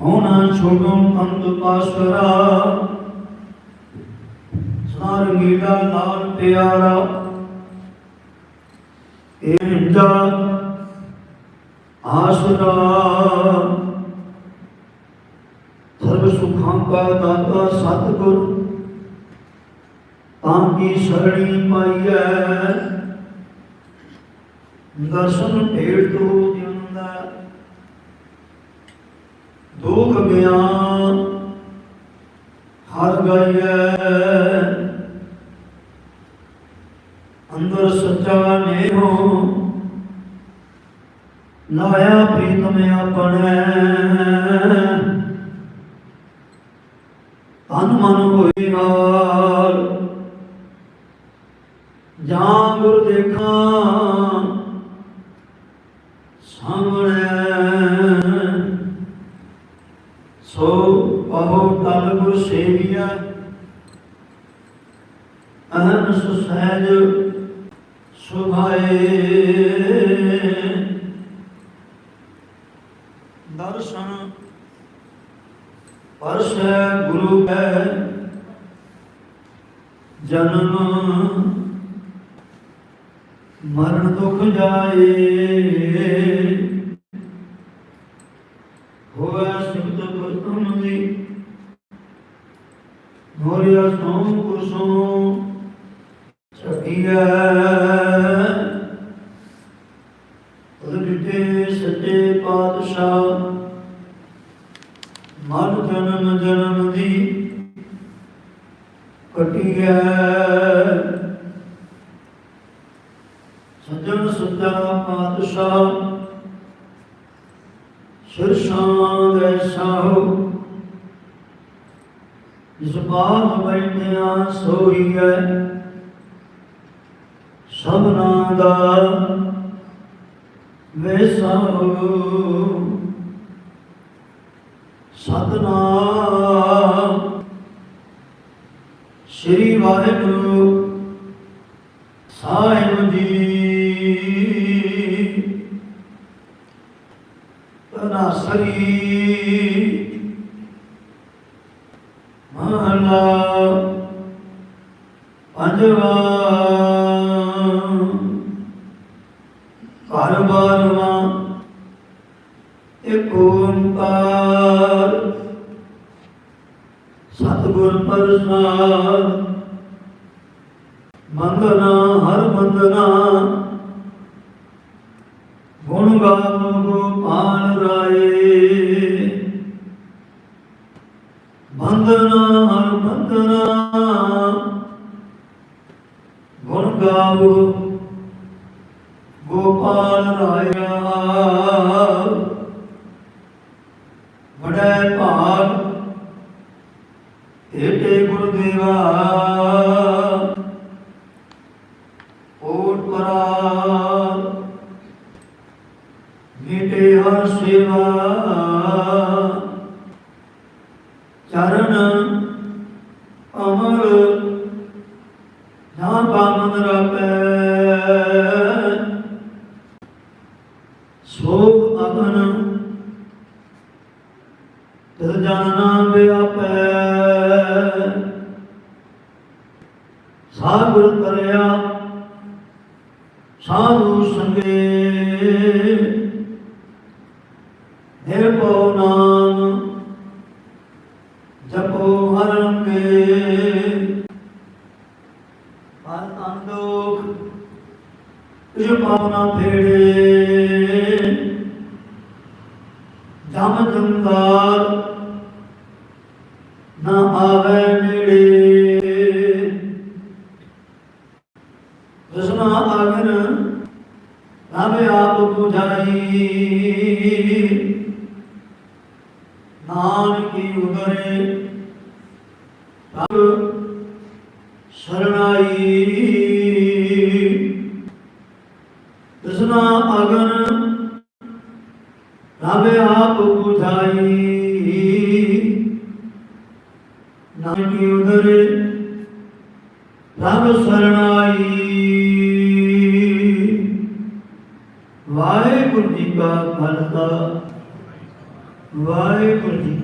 ਹੋਣਾ ਛੋੜੋ ਕੰਦ ਪਾਸਰਾ ਸਾਰ ਮੀਲਾ ਲਾਲ ਪਿਆਰਾ। ਇਹ ਆਸਰਾ। ਸਰਬ ਸੁਖਾਂ ਕਾ ਦਾਤਾ ਸਤਿਗੁਰ, ਤਾਂ ਕੀ ਸ਼ਰਣੀ ਪਾਈਐ? ਦਰਸ਼ਨ ਭੇਟ ਤੋ ਦੁਖ ਬਿਆਨ ਹਰ ਗਈਐ। ਅੰਦਰ ਸੱਚਾ ਨੇਹੋ। ਲਾਇਆ ਪ੍ਰੀਤਮ ਆਪਣੈ ਤਨ ਮਨ ਹੋਈ ਹਾਲ ਜਾਂ ਅਹਨ ਸੁਸਹਿਜ ਸੁਭਾਏ। ਦਰਸ਼ਨ ਪਰਸੈ ਗੁਰੂ ਹੈ ਜਨਮ ਮਰਨ ਦੁਖ ਜਾਏ। ਹੋਇਆ ਸਿਮਤ ਗੁਰਤਮ ਦੀ, ਮੋਰਿਆ ਸੋਂ ਕੁਸੋਂ ਛਕੀਐ ਉਦਿਤੇ ਸੱਚੇ ਪਾਤਸ਼ਾਹ ਮਨ ਜਨਮ ਜਨਮ ਦੀ ਕਟੀਐ ਸੱਜਣ ਸੱਚਾ ਪਾਤਸ਼ਾਹ ਸ਼ਿਰਸ਼ਾਂ ਦੇ ਸਾਹੋ ਜਿਸ ਬਾਤ ਬੈਠਿਆ ਸੋਈਐ ਸਭਨਾ ਦਾ ਵੇਸਾਹੋ ਸਤਨਾਮ ਸ੍ਰੀ ਵਾਹਿਗੁਰੂ ਸਾਹਿਬ ਜੀ। ਤਨਾਸਰੀ ਮਹਲਾ ਪੰਜਵਾ ਹਰ ਬਾਰਵਾ ਇੱਕ ਓੰਕਾਰ ਸਤਿਗੁਰ ਪ੍ਰਸਾਦ ਮੰਦਨਾ ਹਰ ਮੰਦਨਾ ਗੁਣ ਗਾਵੋ ਗੋਪਾਲ ਰਾਏ। ਬੰਦਨਾ ਹਰ ਬੰਦਨਾ ਗੁਣ ਗਾਵੋ ਗੋਪਾਲ ਰਾਇਆ। ਵਡੈ ਭਾਗ ਏਟੇ ਗੁਰਦੇਵਾ। ਓਟ ਪਰਾਰ ਮੀਟੇ ਹਰ ਸੇਵਾ। ਚਰਨ ਅਮਰ ਨਾ ਪਾਮਨ ਰਪੈ ਸੋਗ ਅਗਨ ਤਦ ਜਾਨਨਾ ਵਿਆਪੈ। ਸਾਗੁਰ ਕਰਿਆ, ਸਾਧੂ ਸੰਗੇ। ਨਿਰਭਉ ਨਾਮ, ਜਪੋ ਹਰ ਰੰਗੇ। ਹਰ ਤਨ ਦੁਖ ਪਾਵਨਾ ਫੇੜੇ ਜਮ ਜੰਗਾਰ ਨਾ ਆਵੇ ਨੇੜੇ। ਰਸਨਾ ਆਗਨ ਨਾਮੇ ਆਪ 부ਝਾਈ ਨਾਨਕੀ ਉਦਰੇ ਤਬ ਸਰਣਾਈ ਰਸਨਾ ਆਗਨ ਨਾਮੇ ਆਪ 부ਝਾਈ ਨਾਨਕੀ ਉਦਰੇ ਪ੍ਰਭ ਸਰਣਾਈ। ਵਾਹਿਗੁਰੂ ਜੀ ਕਾ ਖਾਲਸਾ। ਵਾਹਿਗੁਰੂ ਜੀ